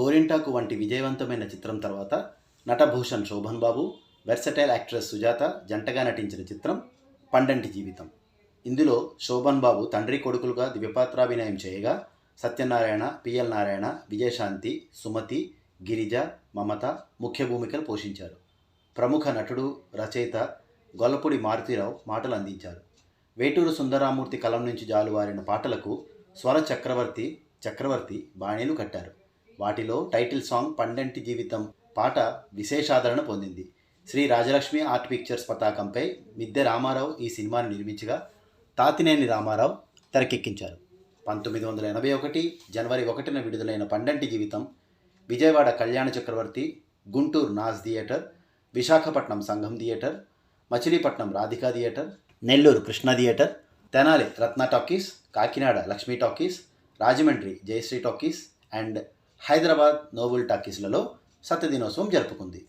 గోరింటాకు వంటి విజయవంతమైన చిత్రం తర్వాత నటభూషణ్ శోభన్ బాబు వెర్సటైల్ యాక్ట్రెస్ సుజాత జంటగా నటించిన చిత్రం పండంటి జీవితం. ఇందులో శోభన్ బాబు తండ్రి కొడుకులుగా ద్విపాత్రాభినయం చేయగా సత్యనారాయణ పిఎల్ నారాయణ విజయశాంతి సుమతి గిరిజ మమత ముఖ్య భూమికలు పోషించారు. ప్రముఖ నటుడు రచయిత గొల్లపూడి మారుతీరావు మాటలు అందించారు. వేటూరు సుందరామూర్తి కలం నుంచి జాలువారిన పాటలకు స్వర చక్రవర్తి చక్రవర్తి బాణీలు కట్టారు. వాటిలో టైటిల్ సాంగ్ పండంటి జీవితం పాట విశేషాదరణ పొందింది. శ్రీ రాజలక్ష్మి ఆర్ట్ పిక్చర్స్ పతాకంపై మిద్దె రామారావు ఈ సినిమాను నిర్మించగా తాతినేని రామారావు తెరకెక్కించారు. పంతొమ్మిది వందల ఎనభై ఒకటి జనవరి ఒకటిన విడుదలైన Pandanti Jeevitham Vijayawada Kalyana Chakravarthi Guntur Naaz theatre Visakhapatnam Sangam theatre Machilipatnam Radhika theatre Nellore Krishna theatre Tenali Ratna talkies Kakinada Lakshmi talkies Rajahmundry Jayasri talkies and Hyderabad noble టాకీస్లలో సత్యదినోత్సవం జరుపుకుంది.